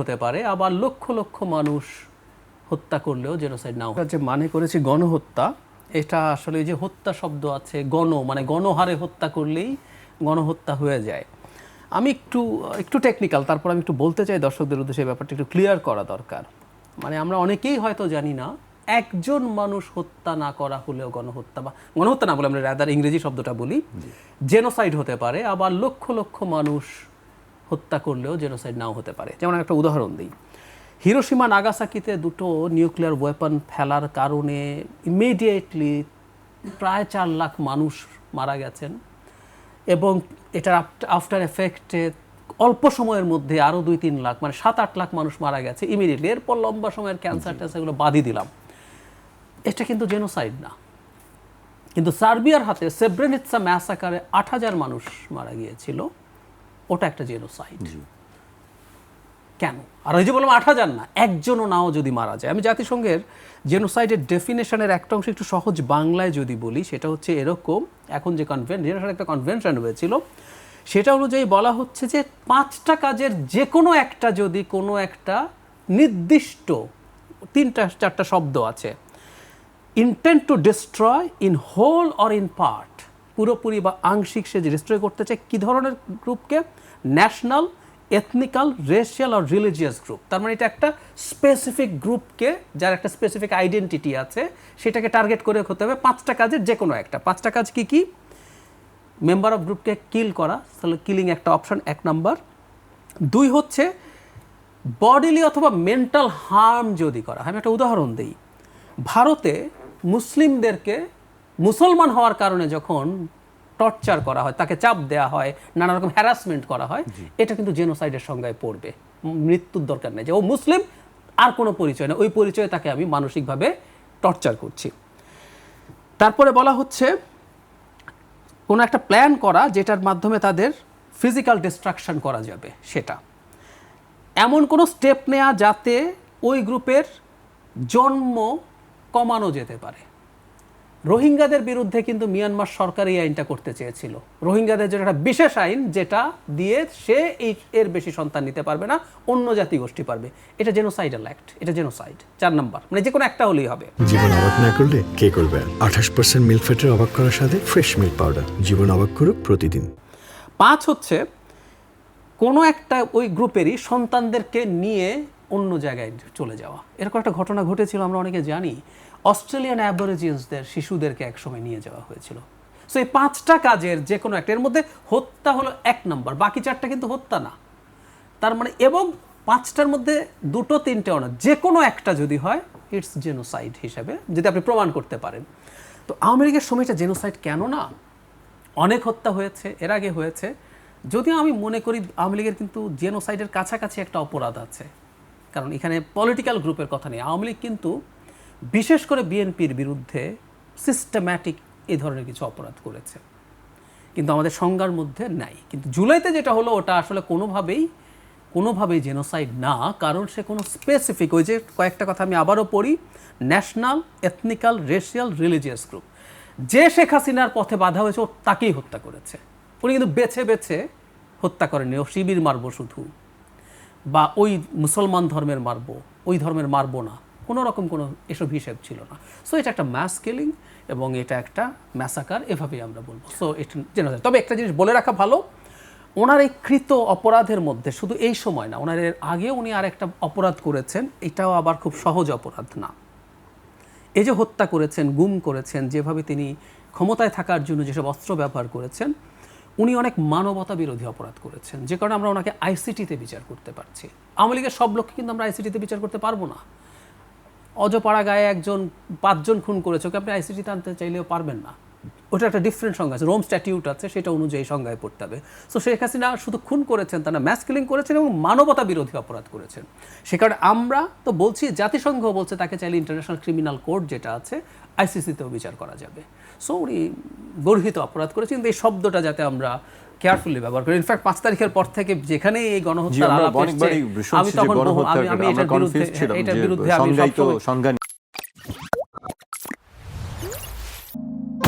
হতে পারে আবার লক্ষ লক্ষ মানুষ হত্যা করলেও জেনোসাইড নাও। যে মানে করেছি গণহত্যা এটা আসলে যে হত্যা শব্দ আছে গণ মানে গণহারে হত্যা করলেই গণহত্যা হয়ে যায়। আমি একটু একটু টেকনিক্যাল তারপর আমি একটু বলতে চাই দর্শকদের উদ্দেশ্যে ব্যাপারটা একটু ক্লিয়ার করা দরকার। মানে আমরা অনেকেই হয়তো জানি না একজন মানুষ হত্যা না করা হলেও গণহত্যা বা গণহত্যা না বলে আমরা রাদার ইংরেজি শব্দটা বলি জেনোসাইড হতে পারে আবার লক্ষ লক্ষ মানুষ হত্যা করলেও জেনোসাইড নাও হতে পারে। যেমন একটা উদাহরণ দিই। হিরোসীমা নাগাসাকিতে দুটো নিউক্লিয়ার ওয়েপন ফেলার কারণে ইমিডিয়েটলি প্রায় চার লাখ মানুষ মারা গেছেন এবং এটার আফটার এফেক্টে অল্প সময়ের মধ্যে আরও দুই তিন লাখ মানে সাত আট লাখ মানুষ মারা গেছে ইমিডিয়েটলি এরপর লম্বা সময়ের ক্যান্সার ট্যান্সার এগুলো বাদই দিলাম। এটা কিন্তু জেনোসাইড না। কিন্তু সার্বিয়ার হাতে সেব্রেনিৎসা ম্যাসাকারে আট হাজার মানুষ মারা গিয়েছিল। ওটা একটা জেনোসাইড কেন? আর ওই যে বললাম আট হাজার না একজনও নাও যদি মারা যায়। আমি জাতিসংঘের জেনোসাইডের ডেফিনেশনের একটা অংশ একটু সহজ বাংলায় যদি বলি সেটা হচ্ছে এরকম এখন যে কনভেন জেনোসাইড একটা কনভেনশন হয়েছিল সেটা অনুযায়ী বলা হচ্ছে যে পাঁচটা কাজের যে কোনো একটা যদি কোনো একটা নির্দিষ্ট তিনটা চারটা শব্দ আছে। Intent to destroy in whole or in part পুরোপুরি বা আংশিক সে যে ডিস্ট্রয় করতে চায়, কী ধরনের গ্রুপকে? ন্যাশনাল এথনিক্যাল রেশিয়াল আর রিলিজিয়াস গ্রুপ তার মানে এটা একটা স্পেসিফিক গ্রুপকে যার একটা স্পেসিফিক আইডেন্টিটি আছে, সেটাকে টার্গেট করে হতে হবে পাঁচটা কাজের যে কোনো একটা। পাঁচটা কাজ কি কি? মেম্বার অফ গ্রুপকে কিল করা, তাহলে কিলিং একটা অপশন এক নাম্বার দুই হচ্ছে বডিলি অথবা মেন্টাল হার্ম যদি করা, আমি একটা উদাহরণ দিই। ভারতে মুসলিমদেরকে মুসলমান হওয়ার কারণে যখন টর্চার করা হয় তাকে চাপ দেওয়া হয় নানা রকম হ্যারাসমেন্ট করা হয় এটা কিন্তু জেনোসাইডের সংজ্ঞায় পড়বে। মৃত্যুর দরকার নেই যে ও মুসলিম আর কোনো পরিচয় না ওই পরিচয়ে তাকে আমি মানসিকভাবে টর্চার করছি। তারপরে বলা হচ্ছে কোনো একটা প্ল্যান করা যেটার মাধ্যমে তাদের ফিজিক্যাল ডিস্ট্রাকশন করা যাবে সেটা। এমন কোনো স্টেপ নেওয়া যাতে ওই গ্রুপের জন্ম কমানো যেতে পারে। রোহিঙ্গাদের বিরুদ্ধে কিন্তু মিয়ানমার সরকার এই আইনটা করতে চেয়েছিল। রোহিঙ্গাদের জন্য একটা বিশেষ আইন যেটা দিয়ে সে এই এর বেশি সন্তান নিতে পারবে না অন্য জাতি গোষ্ঠী পারবে। এটা জেনোসাইডাল অ্যাক্ট এটা জেনোসাইড চার নাম্বার। মানে যে কোনো একটা হলেই হবে। জীবন অবাক না করলে কে করবে? আঠাশ পার্সেন্ট মিল্ক ফ্যাটের অবাক করার সাথে ফ্রেশ মিল্ক পাউডার জীবন অবাক করুক প্রতিদিন। পাঁচ হচ্ছে কোনো একটা ওই গ্রুপেরই সন্তানদেরকে নিয়ে অন্য জায়গায় চলে যাওয়া। এরকম একটা ঘটনা ঘটেছিল আমরা অনেকে জানি। অস্ট্রেলিয়ান অ্যাবরিজিন্সদের শিশুদেরকে একসময় নিয়ে যাওয়া হয়েছিল। সো এই পাঁচটা কাজের যে কোনো একটা, এর মধ্যে হত্যা হলো এক নম্বর, বাকি চারটা কিন্তু হত্যা না। তার মানে এবং পাঁচটার মধ্যে দুটো তিনটেও না যে কোনো একটা যদি হয় ইটস জেনোসাইড হিসাবে, যদি আপনি প্রমাণ করতে পারেন। তো আওয়ামী লীগের সময়টা জেনোসাইড কেন না? অনেক হত্যা হয়েছে, এর আগে হয়েছে। যদিও আমি মনে করি আওয়ামী লীগের কিন্তু জেনোসাইডের কাছাকাছি একটা অপরাধ আছে। কারণ এখানে পলিটিক্যাল গ্রুপের কথা নেই। আওয়ামী লীগ কিন্তু বিশেষ করে বিএনপির বিরুদ্ধে সিস্টেম্যাটিক এই ধরনের কিছু অপরাধ করেছে। কিন্তু আমাদের সংজ্ঞার মধ্যে নাই। কিন্তু জুলাইতে যেটা হলো, ওটা আসলে কোনোভাবেই কোনোভাবেই জেনোসাইড না, কারণ সে কোনো স্পেসিফিক ওই যে কয়েকটা কথা আমি আবারও পড়ি national ethnical racial religious group যে শেখ হাসিনার পথে বাধা হয়েছে, ও তাকেই হত্যা করেছে। উনি কিন্তু বেছে বেছে হত্যা করেনি ও শিবির মারবো শুধু, বা ওই মুসলমান ধর্মের মারবো, ওই ধর্মের মারবো না। কোনো রকম কোনো এসব হিসেব ছিল না। সো এটা একটা ম্যাস কিলিং এবং এটা একটা ম্যাসাকার এভাবেই আমরা বলব। সো এটা তবে একটা জিনিস বলে রাখা ভালো, ওনার এই কৃত অপরাধের মধ্যে শুধু এই সময় না, ওনার আগে উনি আর একটা অপরাধ করেছেন, এটাও আবার খুব সহজ অপরাধ না। এই যে হত্যা করেছেন, গুম করেছেন, যেভাবে তিনি ক্ষমতায় থাকার জন্য যেসব অস্ত্র ব্যবহার করেছেন, উনি অনেক মানবতা বিরোধী অপরাধ করেছেন। যে কারণে আমরা ওনাকে আইসিটিতে বিচার করতে পারছি। আওয়ামী লীগের সব লোককে কিন্তু আমরা আইসিটিতে বিচার করতে পারব না। অজপাড়া গায়ে একজন পাঁচজন খুন করেছে, ওকে আপনি আইসিটিতে আনতে চাইলেও পারবেন না। ওটা একটা ডিফারেন্ট সংজ্ঞা আছে রোম স্ট্যাটিউট আছে, সেটা অনুযায়ী সংজ্ঞায় পড়তে হবে। সো শেখ হাসিনা শুধু খুন করেছেন তারা ম্যাস কিলিং করেছেন এবং মানবতা বিরোধী অপরাধ করেছেন। সে কারণে আমরা তো বলছি, জাতিসংঘ বলছে তাকে চাইলে ইন্টারন্যাশনাল ক্রিমিনাল কোর্ট যেটা আছে আইসিসিতেও বিচার করা যাবে। সো উনি গর্হিত অপরাধ করেছেন, কিন্তু এই শব্দটা যাতে আমরা কেয়ারফুলি ব্যবহার করি। ইনফ্যাক্ট পাঁচ তারিখের পর থেকে যেখানে এই গণহত্যার আলাপ আমি তখন আমি এটার বিরুদ্ধে এটার বিরুদ্ধে আমি